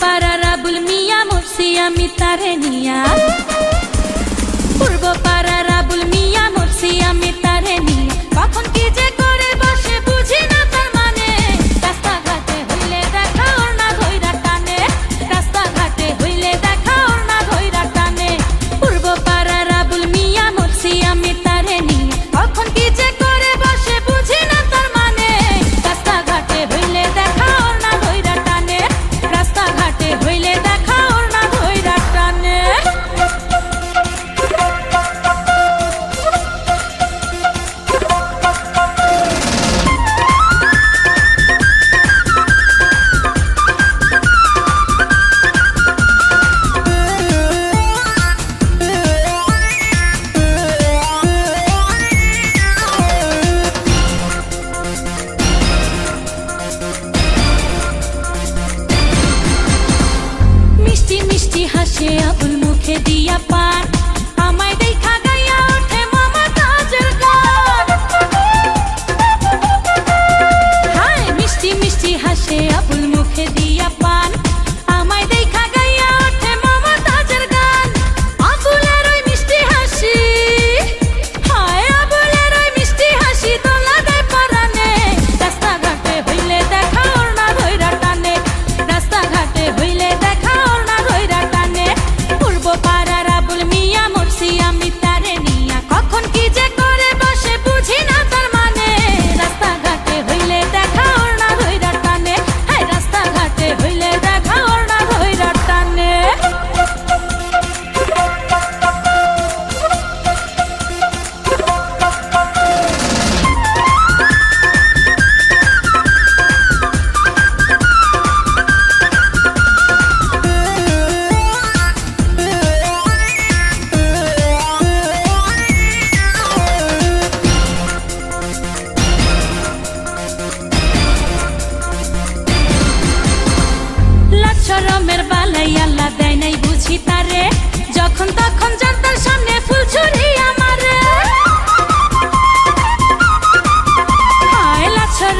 পাড়া রাবুল মিয়া মরছি আমি তারে নিয়া। মুখে আকুল মুখে দিয়া পার। গরমের বালাই আল্লাহ দেয় নাই বুঝি তারে। যখন তখন জনতার সামনে ফুল ছুরি আমারে। হায় লাছর